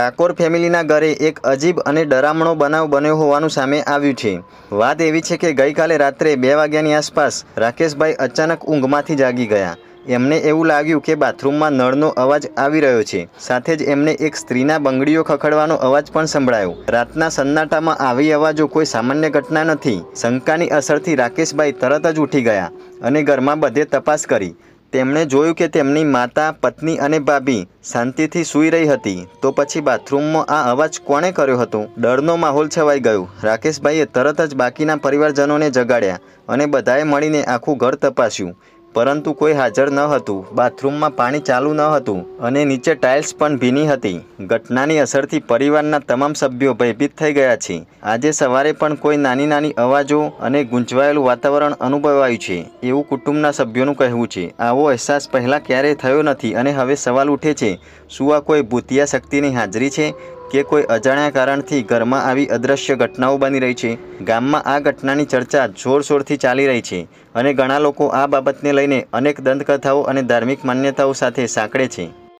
ઠાકોર ફેમિલીના ઘરે એક અજીબ અને ડરામણો બનાવ બન્યો હોવાનું સામે આવ્યું છે. વાત એવી છે કે ગઈકાલે રાત્રે બે વાગ્યાની આસપાસ રાકેશભાઈ અચાનક ઊંઘમાંથી જાગી ગયા. એમને એવું લાગ્યું કે બાથરૂમમાં નળનો અવાજ આવી રહ્યો છે. સાથે જ એમને એક સ્ત્રીના બંગડીઓ ખખડવાનો અવાજ પણ સંભળાયો. રાતના સન્નાટામાં આવી અવાજો કોઈ સામાન્ય ઘટના નથી. શંકાની અસરથી રાકેશભાઈ તરત જ ઉઠી ગયા અને ઘરમાં બધે તપાસ કરી. તેમણે જોયું કે તેમની માતા, પત્ની અને ભાભી શાંતિથી સૂઈ રહી હતી, તો પછી બાથરૂમમાં આ અવાજ કોણે કર્યો હતો? ડરનો માહોલ છવાઈ ગયો. રાકેશભાઈએ તરત જ બાકીના પરિવારજનોને જગાડ્યા અને બધાએ મળીને આખું ઘર તપાસ્યું. પરંતુ કોઈ હાજર ન હતું. બાથરૂમમાં પાણી ચાલુ ન હતું અને નીચે ટાઇલ્સ પણ ભીની હતી. ઘટનાની અસરથી પરિવારના તમામ સભ્યો ભયભીત થઈ ગયા છે. આજે સવારે પણ કોઈ નાની નાની અવાજો અને ગુંજવાયેલું વાતાવરણ અનુભવાયું છે. એવું કુટુંબના સભ્યોનું કહેવું છે. આવો અહેસાસ પહેલાં ક્યારેય થયો નથી અને હવે સવાલ ઉઠે છે, શું આ કોઈ ભૂતિયા શક્તિની હાજરી છે? કે કોઈ અજાણ્યા કારણથી ઘરમાં આવી અદ્રશ્ય ઘટનાઓ બની રહી છે. ગામમાં આ ઘટનાની ચર્ચા જોરશોરથી ચાલી રહી છે અને ઘણા લોકો આ બાબતને લઈને અનેક દંતકથાઓ અને ધાર્મિક માન્યતાઓ સાથે સાંકળે છે.